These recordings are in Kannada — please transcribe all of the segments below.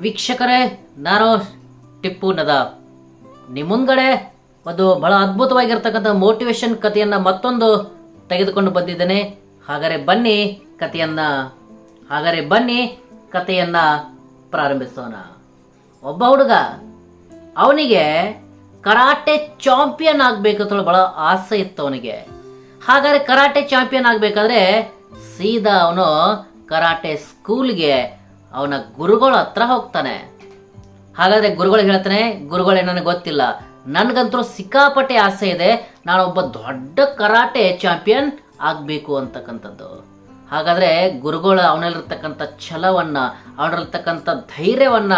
ವೀಕ್ಷಕರೇ, ನಾನು ಟಿಪ್ಪು ನದಾಬ್. ನಿಮ್ಮ ಮುಂದ್ಗಡೆ ಒಂದು ಬಹಳ ಅದ್ಭುತವಾಗಿರ್ತಕ್ಕಂಥ ಮೋಟಿವೇಶನ್ ಕಥೆಯನ್ನ ಮತ್ತೊಂದು ತೆಗೆದುಕೊಂಡು ಬಂದಿದ್ದೇನೆ. ಹಾಗಾದರೆ ಬನ್ನಿ ಕಥೆಯನ್ನ ಹಾಗಾದರೆ ಬನ್ನಿ ಕಥೆಯನ್ನ ಪ್ರಾರಂಭಿಸೋಣ. ಒಬ್ಬ ಹುಡುಗ, ಅವನಿಗೆ ಕರಾಟೆ ಚಾಂಪಿಯನ್ ಆಗ್ಬೇಕಂತ ಬಹಳ ಆಸೆ ಇತ್ತು ಅವನಿಗೆ. ಹಾಗಾದ್ರೆ ಕರಾಟೆ ಚಾಂಪಿಯನ್ ಆಗ್ಬೇಕಾದ್ರೆ ಸೀದಾ ಅವನು ಕರಾಟೆ ಸ್ಕೂಲ್ಗೆ ಅವನ ಗುರುಗಳ ಹತ್ರ ಹೋಗ್ತಾನೆ. ಹಾಗಾದ್ರೆ ಗುರುಗಳು ಹೇಳ್ತಾನೆ, ಗುರುಗಳೇ, ನನಗೆ ಗೊತ್ತಿಲ್ಲ. ನನಗಂತೂ ಸಿಕ್ಕಾಪಟ್ಟೆ ಆಸೆ ಇದೆ. ನಾನೊಬ್ಬ ದೊಡ್ಡ ಕರಾಟೆ ಚಾಂಪಿಯನ್ ಆಗಬೇಕು ಅಂತಕ್ಕಂಥದ್ದು. ಹಾಗಾದ್ರೆ ಗುರುಗಳು ಅವನಲ್ಲಿರ್ತಕ್ಕಂಥ ಛಲವನ್ನ, ಅವನಲ್ಲಿರ್ತಕ್ಕಂಥ ಧೈರ್ಯವನ್ನ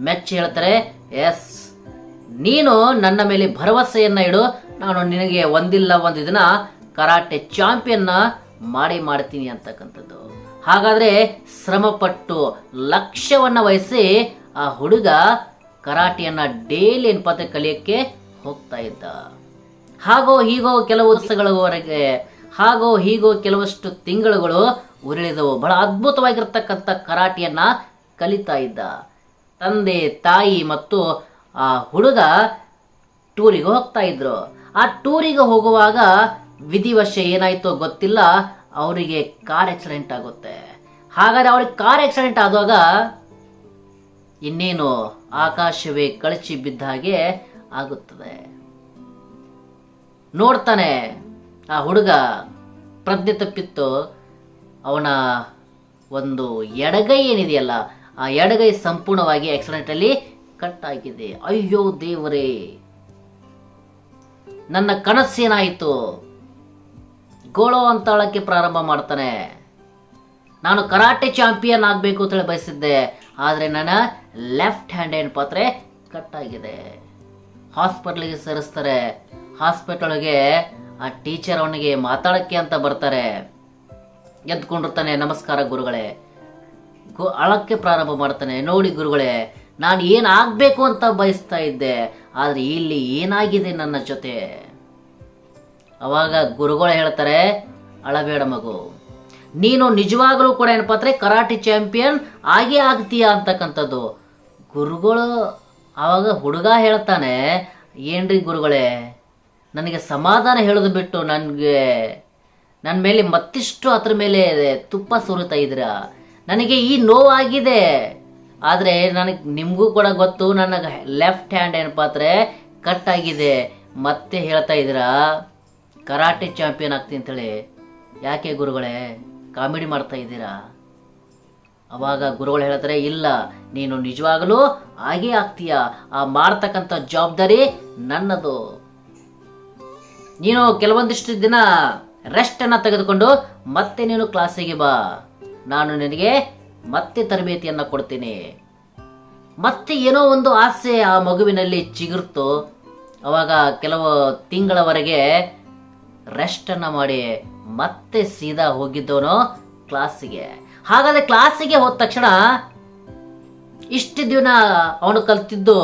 ಮೆಚ್ಚಿ ಹೇಳ್ತಾರೆ, ಎಸ್, ನೀನು ನನ್ನ ಮೇಲೆ ಭರವಸೆಯನ್ನು ಇಡು. ನಾನು ನಿನಗೆ ಒಂದಿಲ್ಲ, ಒಂದು ದಿನ ಕರಾಟೆ ಚಾಂಪಿಯನ್ನ ಮಾಡಿ ಮಾಡ್ತೀನಿ ಅಂತಕ್ಕಂಥದ್ದು. ಹಾಗಾದ್ರೆ ಶ್ರಮಪಟ್ಟು ಲಕ್ಷ್ಯವನ್ನ ವಹಿಸಿ ಆ ಹುಡುಗ ಕರಾಟೆಯನ್ನ ಡೈಲಿ ಏನಪ್ಪ ಕಲಿಯಕ್ಕೆ ಹೋಗ್ತಾ ಇದ್ದ. ಹಾಗೋ ಹೀಗೋ ಕೆಲವು ವರ್ಷಗಳವರೆಗೆ, ಹಾಗೋ ಹೀಗೋ ಕೆಲವಷ್ಟು ತಿಂಗಳುಗಳು ಉರುಳಿದವು. ಬಹಳ ಅದ್ಭುತವಾಗಿರ್ತಕ್ಕಂಥ ಕರಾಟೆಯನ್ನ ಕಲಿತಾ ಇದ್ದ. ತಂದೆ, ತಾಯಿ ಮತ್ತು ಆ ಹುಡುಗ ಟೂರಿಗೆ ಹೋಗ್ತಾ ಇದ್ರು. ಆ ಟೂರಿಗೆ ಹೋಗುವಾಗ ವಿಧಿವಶ ಏನಾಯ್ತೋ ಗೊತ್ತಿಲ್ಲ. ಅವರಿಗೆ ಕಾರ್ ಆಕ್ಸಿಡೆಂಟ್ ಆಗುತ್ತೆ. ಹಾಗಾದ್ರೆ ಅವ್ರಿಗೆ ಕಾರ್ ಆಕ್ಸಿಡೆಂಟ್ ಆದಾಗ ಇನ್ನೇನು ಆಕಾಶವೇ ಕಳಚಿ ಬಿದ್ದ ಹಾಗೆ ಆಗುತ್ತದೆ. ನೋಡ್ತಾನೆ ಆ ಹುಡುಗ ಪ್ರಜ್ಞೆ ತಪ್ಪಿತ್ತು. ಅವನ ಒಂದು ಎಡಗೈ ಏನಿದೆಯಲ್ಲ, ಆ ಎಡಗೈ ಸಂಪೂರ್ಣವಾಗಿ ಆಕ್ಸಿಡೆಂಟ್ ಅಲ್ಲಿ ಕಟ್ ಆಗಿದೆ. ಅಯ್ಯೋ ದೇವರೇ! ನನ್ನ ಕನಸೇನಾಯಿತು? ಗೋಳೋ ಅಂತಾಳಕ್ಕೆ ಪ್ರಾರಂಭ ಮಾಡ್ತಾನೆ. ನಾನು ಕರಾಟೆ ಚಾಂಪಿಯನ್ ಆಗಬೇಕು ಅಂತೇಳಿ ಬಯಸಿದ್ದೆ. ಆದರೆ ನನ್ನ ಲೆಫ್ಟ್ ಹ್ಯಾಂಡ್ ಏನು ಪಾತ್ರೆ ಕಟ್ ಆಗಿದೆ ಹಾಸ್ಪಿಟ್ಲಿಗೆ ಸೇರಿಸ್ತಾರೆ. ಹಾಸ್ಪಿಟಲ್ಗೆ ಆ ಟೀಚರ್ ಅವನಿಗೆ ಮಾತಾಡಕ್ಕೆ ಅಂತ ಬರ್ತಾರೆ. ಎದ್ಕೊಂಡಿರ್ತಾನೆ. ನಮಸ್ಕಾರ ಗುರುಗಳೇ. ಗು ಅಳಕ್ಕೆ ಪ್ರಾರಂಭ ಮಾಡ್ತಾನೆ. ನೋಡಿ ಗುರುಗಳೇ, ನಾನು ಏನಾಗಬೇಕು ಅಂತ ಬಯಸ್ತಾ ಇದ್ದೆ. ಆದರೆ ಇಲ್ಲಿ ಏನಾಗಿದೆ ನನ್ನ ಜೊತೆ? ಅವಾಗ ಗುರುಗಳು ಹೇಳ್ತಾರೆ, ಅಳಬೇಡ ಮಗು. ನೀನು ನಿಜವಾಗಲೂ ಕೂಡ ಏನಪ್ಪ ಅಂದ್ರೆ ಕರಾಟೆ ಚಾಂಪಿಯನ್ ಆಗೇ ಆಗ್ತೀಯಾ ಅಂತಕ್ಕಂಥದ್ದು. ಗುರುಗಳು ಆವಾಗ ಹುಡುಗ ಹೇಳ್ತಾನೆ, ಏನ್ರಿ ಗುರುಗಳೇ, ನನಗೆ ಸಮಾಧಾನ ಹೇಳೋದು ಬಿಟ್ಟು ನನಗೆ ನನ್ನ ಮೇಲೆ ಮತ್ತಿಷ್ಟು ಅದ್ರ ಮೇಲೆ ತುಪ್ಪ ಸುರಿತಾ ಇದ್ದೀರಾ? ನನಗೆ ಈ ನೋವಾಗಿದೆ. ಆದರೆ ನನಗೆ ನಿಮಗೂ ಕೂಡ ಗೊತ್ತು ನನಗೆ ಲೆಫ್ಟ್ ಹ್ಯಾಂಡ್ ಏನಪ್ಪ ಅಂದ್ರೆ ಕಟ್ ಆಗಿದೆ. ಮತ್ತೆ ಹೇಳ್ತಾ ಇದ್ದೀರಾ? ಕರಾಟೆ ಚಾಂಪಿಯನ್ ಆಗ್ತೀನಿ ಅಂತೇಳಿ. ಯಾಕೆ ಗುರುಗಳೇ, ಕಾಮಿಡಿ ಮಾಡ್ತಾ ಇದ್ದೀರಾ? ಅವಾಗ ಗುರುಗಳು ಹೇಳ್ತಾರೆ ಇಲ್ಲ, ನೀನು ನಿಜವಾಗಲೂ ಹಾಗೇ ಆಗ್ತೀಯ. ಆ ಮಾಡ್ತಕ್ಕಂಥ ಜವಾಬ್ದಾರಿ ನನ್ನದು. ನೀನು ಕೆಲವೊಂದಿಷ್ಟು ದಿನ ರೆಸ್ಟ್ ಅನ್ನ ತೆಗೆದುಕೊಂಡು ಮತ್ತೆ ನೀನು ಕ್ಲಾಸಿಗೆ ಬಾ. ನಾನು ನಿನಗೆ ಮತ್ತೆ ತರಬೇತಿಯನ್ನ ಕೊಡ್ತೀನಿ. ಮತ್ತೆ ಏನೋ ಒಂದು ಆಸೆ ಆ ಮಗುವಿನಲ್ಲಿ ಚಿಗುರ್ತು. ಅವಾಗ ಕೆಲವು ತಿಂಗಳವರೆಗೆ ರೆಸ್ಟ್ ಅನ್ನ ಮಾಡಿ ಮತ್ತೆ ಸೀದಾ ಹೋಗಿದ್ದವನು ಕ್ಲಾಸಿಗೆ. ಹಾಗಾದ್ರೆ ಕ್ಲಾಸಿಗೆ ಹೋದ ತಕ್ಷಣ ಇಷ್ಟು ದಿನ ಅವನು ಕಲ್ತಿದ್ದು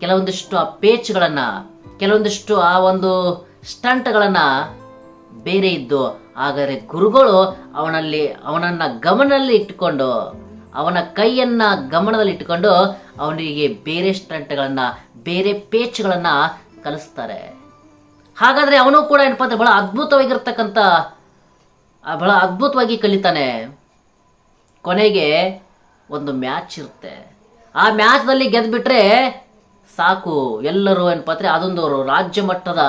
ಕೆಲವೊಂದಿಷ್ಟು ಆ ಪೇಚ್ಗಳನ್ನು, ಕೆಲವೊಂದಿಷ್ಟು ಆ ಒಂದು ಸ್ಟಂಟ್ಗಳನ್ನು ಬೇರೆ ಇದ್ದು. ಆದರೆ ಗುರುಗಳು ಅವನಲ್ಲಿ, ಅವನನ್ನ ಗಮನದಲ್ಲಿ ಇಟ್ಟುಕೊಂಡು, ಅವನ ಕೈಯನ್ನ ಗಮನದಲ್ಲಿ ಇಟ್ಟುಕೊಂಡು ಅವನಿಗೆ ಬೇರೆ ಸ್ಟಂಟ್ಗಳನ್ನು, ಬೇರೆ ಪೇಚ್ಗಳನ್ನು ಕಲಿಸ್ತಾರೆ. ಹಾಗಾದ್ರೆ ಅವನು ಕೂಡ ಏನಪ್ಪ ಅಂದರೆ ಬಹಳ ಅದ್ಭುತವಾಗಿರ್ತಕ್ಕಂಥ ಬಹಳ ಅದ್ಭುತವಾಗಿ ಕಲಿತಾನೆ. ಕೊನೆಗೆ ಒಂದು ಮ್ಯಾಚ್ ಇರುತ್ತೆ. ಆ ಮ್ಯಾಚ್ನಲ್ಲಿ ಗೆದ್ದುಬಿಟ್ರೆ ಸಾಕು. ಎಲ್ಲರೂ ಏನಪ್ಪ ಅಂದರೆ ಅದೊಂದು ರಾಜ್ಯ ಮಟ್ಟದ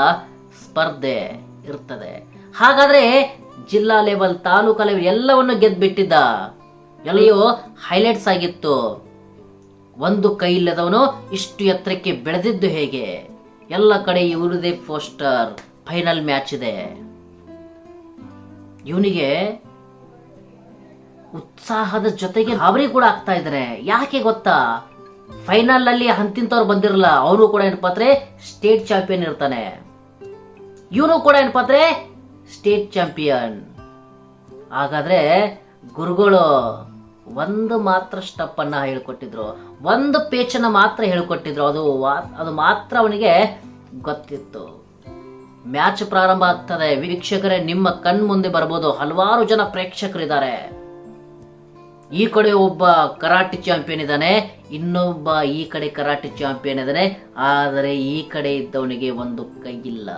ಸ್ಪರ್ಧೆ ಇರ್ತದೆ. ಹಾಗಾದರೆ ಜಿಲ್ಲಾ ಲೆವೆಲ್, ತಾಲೂಕು ಲೆವೆಲ್ ಎಲ್ಲವನ್ನು ಗೆದ್ದುಬಿಟ್ಟಿದ್ದ ಎಲ್ಲಯೂ ಹೈಲೈಟ್ಸ್ ಆಗಿತ್ತು. ಒಂದು ಕೈ ಇಲ್ಲದವನು ಇಷ್ಟು ಎತ್ತರಕ್ಕೆ ಬೆಳೆದಿದ್ದು ಹೇಗೆ? ಎಲ್ಲ ಕಡೆ ಇವರದೇ ಪೋಸ್ಟರ್, ಫೈನಲ್ ಮ್ಯಾಚ್ ಇದೆ. ಇವನಿಗೆ ಉತ್ಸಾಹದ ಜೊತೆಗೆ ಅವರಿ ಕೂಡ ಆಗ್ತಾ ಇದ್ದಾರೆ ಯಾಕೆ ಗೊತ್ತಾ? ಫೈನಲ್ ಅಲ್ಲಿ ಹಂತಿಂತವ್ರು ಬಂದಿರಲ್ಲ, ಅವನು ಕೂಡ ಏನಪ್ಪಾ ಸ್ಟೇಟ್ ಚಾಂಪಿಯನ್ ಇರ್ತಾನೆ. ಇವನು ಕೂಡ ಏನಪ್ಪಾ ಸ್ಟೇಟ್ ಚಾಂಪಿಯನ್. ಹಾಗಾದ್ರೆ ಗುರುಗಳು ಒಂದು ಮಾತ್ರ ಸ್ಟೆಪ್ ಅನ್ನ ಹೇಳ್ಕೊಟ್ಟಿದ್ರು. ಒಂದು ಪೇಚನ್ನ ಮಾತ್ರ ಹೇಳ್ಕೊಟ್ಟಿದ್ರು. ಅದು ಅದು ಮಾತ್ರ ಅವನಿಗೆ ಗೊತ್ತಿತ್ತು. ಮ್ಯಾಚ್ ಪ್ರಾರಂಭ ಆಗ್ತದೆ. ವೀಕ್ಷಕರೇ, ನಿಮ್ಮ ಕಣ್ ಮುಂದೆ ಬರ್ಬೋದು. ಹಲವಾರು ಜನ ಪ್ರೇಕ್ಷಕರಿದ್ದಾರೆ. ಈ ಕಡೆ ಒಬ್ಬ ಕರಾಟೆ ಚಾಂಪಿಯನ್ ಇದ್ದಾನೆ. ಇನ್ನೊಬ್ಬ ಈ ಕಡೆ ಕರಾಟೆ ಚಾಂಪಿಯನ್ ಇದ್ದಾನೆ. ಆದರೆ ಈ ಕಡೆ ಇದ್ದವನಿಗೆ ಒಂದು ಕೈ ಇಲ್ಲ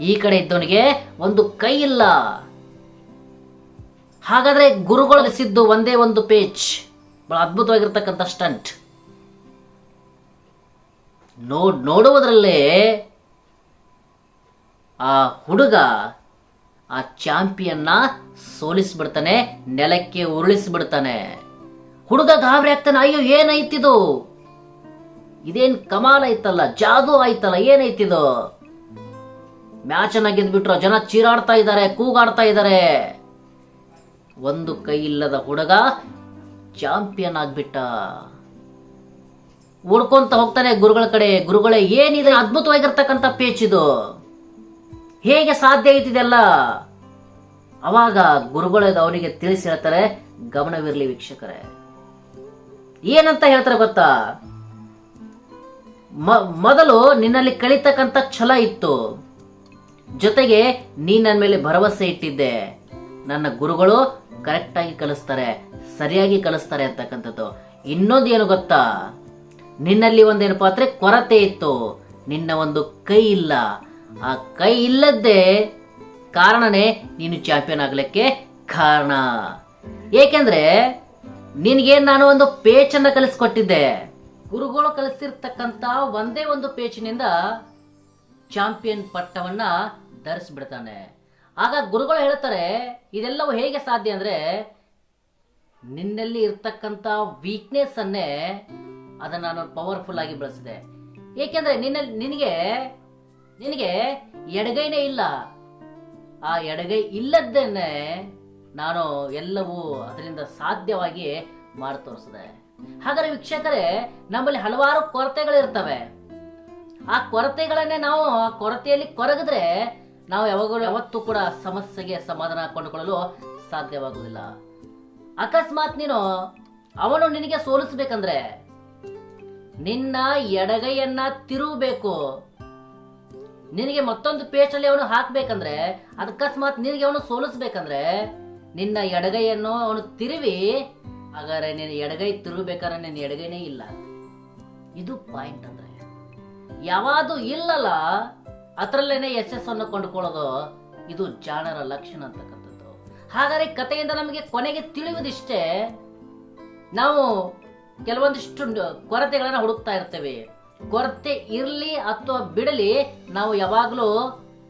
ಈ ಕಡೆ ಇದ್ದವನಿಗೆ ಒಂದು ಕೈ ಇಲ್ಲ ಹಾಗಾದ್ರೆ ಗುರುಗಳು ಕಲಿಸಿದ್ದು ಒಂದೇ ಒಂದು ಪೇಜ್ ಬಹಳ ಅದ್ಭುತವಾಗಿರ್ತಕ್ಕಂಥ ಸ್ಟಂಟ್. ನೋಡ್ ನೋಡುವುದರಲ್ಲೇ ಆ ಹುಡುಗ ಆ ಚಾಂಪಿಯನ್ನ ಸೋಲಿಸ್ಬಿಡ್ತಾನೆ, ನೆಲಕ್ಕೆ ಉರುಳಿಸ್ಬಿಡ್ತಾನೆ. ಹುಡುಗ ಗಾಬರಿ ಆಗ್ತಾನೆ, ಅಯ್ಯೋ, ಏನೈತಿದು? ಇದೇನ್ ಕಮಾಲ್ ಐತಲ್ಲ ಜಾದು ಆಯ್ತಲ್ಲ, ಏನೈತಿದು? ಮ್ಯಾಚ್ ಅನ್ನ ಗೆದ್ಬಿಟ್ರು, ಜನ ಚೀರಾಡ್ತಾ ಇದ್ದಾರೆ, ಕೂಗಾಡ್ತಾ ಇದ್ದಾರೆ. ಒಂದು ಕೈ ಇಲ್ಲದ ಹುಡುಗ ಚಾಂಪಿಯನ್ ಆಗ್ಬಿಟ್ಟ. ಓಡ್ಕೊಂತ ಹೋಗ್ತಾನೆ ಗುರುಗಳ ಕಡೆ. ಗುರುಗಳೇ, ಏನಿದೆ? ಅದ್ಭುತವಾಗಿರ್ತಕ್ಕಂತ ಪೇಚ್ ಇದು. ಹೇಗೆ ಸಾಧ್ಯ ಐತಿದೆಲ್ಲ ಅವಾಗ ಗುರುಗಳು ಅವನಿಗೆ ತಿಳಿಸಿ ಹೇಳ್ತಾರೆ, ಗಮನವಿರಲಿ ವೀಕ್ಷಕರೇ. ಏನಂತ ಹೇಳ್ತಾರೆ ಗೊತ್ತಾ? ಮೊದಲು ನಿನ್ನಲ್ಲಿ ಕಳಿತಕ್ಕಂತ ಛಲ ಇತ್ತು. ಜೊತೆಗೆ ನೀ ನನ್ನ ಮೇಲೆ ಭರವಸೆ ಇಟ್ಟಿದ್ದೆ. ನನ್ನ ಗುರುಗಳು ಕರೆಕ್ಟಾಗಿ ಕಲಿಸ್ತಾರೆ, ಸರಿಯಾಗಿ ಕಲಿಸ್ತಾರೆ ಅಂತಕ್ಕಂಥದ್ದು. ಇನ್ನೊಂದು ಏನು ಗೊತ್ತಾ? ನಿನ್ನಲ್ಲಿ ಒಂದೇನಪ್ಪ ಅಂದ್ರೆ ಕೊರತೆ ಇತ್ತು. ನಿನ್ನ ಒಂದು ಕೈ ಇಲ್ಲ. ಆ ಕೈ ಇಲ್ಲದ್ದೇ ಕಾರಣನೇ ನೀನು ಚಾಂಪಿಯನ್ ಆಗ್ಲಿಕ್ಕೆ ಕಾರಣ. ಏಕೆಂದ್ರೆ ನಿನಗೆ ನಾನು ಒಂದು ಪೇಚನ್ನ ಕಲಿಸ್ಕೊಟ್ಟಿದ್ದೆ. ಗುರುಗಳು ಕಲಿಸಿರ್ತಕ್ಕಂಥ ಒಂದೇ ಒಂದು ಪೇಚಿನಿಂದ ಚಾಂಪಿಯನ್ ಪಟ್ಟವನ್ನ ಧರಿಸ್ಬಿಡ್ತಾನೆ. ಆಗ ಗುರುಗಳು ಹೇಳ್ತಾರೆ, ಇದೆಲ್ಲವೂ ಹೇಗೆ ಸಾಧ್ಯ ಅಂದ್ರೆ, ನಿನ್ನಲ್ಲಿ ಇರ್ತಕ್ಕಂತ ವೀಕ್ನೆಸ್ ಅನ್ನೇ ಅದನ್ನ ನಾನು ಪವರ್ಫುಲ್ ಆಗಿ ಬಳಸಿದೆ. ಏಕೆಂದ್ರೆ ನಿನ್ನಲ್ಲಿ, ನಿನಗೆ ನಿನಗೆ ಎಡಗೈನೇ ಇಲ್ಲ. ಆ ಎಡಗೈ ಇಲ್ಲದ್ದನ್ನೇ ನಾನು ಎಲ್ಲವೂ ಅದರಿಂದ ಸಾಧ್ಯವಾಗಿ ಮಾಡಿ ತೋರಿಸಿದೆ. ಹಾಗಾದ್ರೆ ವೀಕ್ಷಕರೇ, ನಮ್ಮಲ್ಲಿ ಹಲವಾರು ಕೊರತೆಗಳಿರ್ತವೆ. ಆ ಕೊರತೆಗಳನ್ನೇ ನಾವು ಕೊರತೆಯಲ್ಲಿ ಕೊರಗಿದ್ರೆ ನಾವು ಯಾವಾಗಲೂ ಯಾವತ್ತೂ ಕೂಡ ಸಮಸ್ಯೆಗೆ ಸಮಾಧಾನ ಕೊಂಡುಕೊಳ್ಳಲು ಸಾಧ್ಯವಾಗುವುದಿಲ್ಲ. ಅಕಸ್ಮಾತ್ ನೀನು ಅವನು ನಿನಗೆ ಸೋಲಿಸ್ಬೇಕಂದ್ರೆ ನಿನ್ನ ಎಡಗೈಯನ್ನ ತಿರುಗಬೇಕು. ನಿನಗೆ ಮತ್ತೊಂದು ಪೇಸ್ಟಲ್ಲಿ ಅವನು ಹಾಕ್ಬೇಕಂದ್ರೆ ಅಕಸ್ಮಾತ್ ನಿನಗೆ ಅವನು ಸೋಲಿಸ್ಬೇಕಂದ್ರೆ ನಿನ್ನ ಎಡಗೈಯನ್ನು ಅವನು ತಿರುವಿ, ಹಾಗಾದ್ರೆ ನಿನ್ನ ಎಡಗೈ ತಿರುಗಬೇಕಾದ್ರೆ ನಿನ್ನ ಎಡಗೈನೇ ಇಲ್ಲ. ಇದು ಪಾಯಿಂಟ್ ಅಂದ್ರೆ ಯಾವುದು ಇಲ್ಲಲ್ಲ ಅದರಲ್ಲೇನೆ ಯಶಸ್ಸನ್ನು ಕೊಂಡುಕೊಳ್ಳೋದು ಇದು ಜಾಣರ ಲಕ್ಷಣ ಅಂತಕ್ಕಂಥದ್ದು. ಹಾಗಾದ್ರೆ ಕಥೆಯಿಂದ ನಮಗೆ ಕೊನೆಗೆ ತಿಳಿಯುವುದಿಷ್ಟೇ, ನಾವು ಕೆಲವೊಂದಿಷ್ಟು ಕೊರತೆಗಳನ್ನು ಹುಡುಕ್ತಾ ಇರ್ತೇವೆ. ಕೊರತೆ ಇರಲಿ ಅಥವಾ ಬಿಡಲಿ, ನಾವು ಯಾವಾಗಲೂ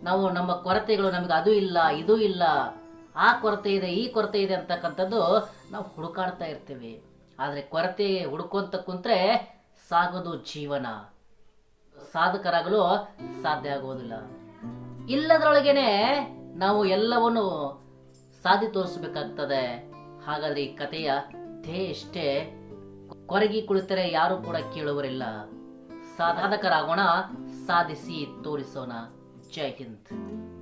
ನಾವು ನಮ್ಮ ಕೊರತೆಗಳು ನಮಗೆ ಅದು ಇಲ್ಲ, ಇದು ಇಲ್ಲ, ಆ ಕೊರತೆ ಇದೆ, ಈ ಕೊರತೆ ಇದೆ ಅಂತಕ್ಕಂಥದ್ದು ನಾವು ಹುಡುಕಾಡ್ತಾ ಇರ್ತೇವೆ. ಆದರೆ ಕೊರತೆ ಹುಡುಕೋಂತ ಕುಂತ್ರೆ ಸಾಗೋದು ಜೀವನ. ಸಾಧಕರಾಗಲು ಸಾಧ್ಯ ಆಗುವುದಿಲ್ಲ. ಇಲ್ಲದರೊಳಗೇನೆ ನಾವು ಎಲ್ಲವನ್ನು ಸಾಧಿ ತೋರಿಸಬೇಕಾಗ್ತದೆ. ಹಾಗಾದ್ರೆ ಈ ಕಥೆಯ ಧ್ಯೇಯ ಕೊರಗಿ ಕುಳಿತರೆ ಯಾರು ಕೂಡ ಕೇಳುವರಿಲ್ಲ. ಸಾಧಕರಾಗೋಣ, ಸಾಧಿಸಿ ತೋರಿಸೋಣ. ಜೈ ಹಿಂದ್.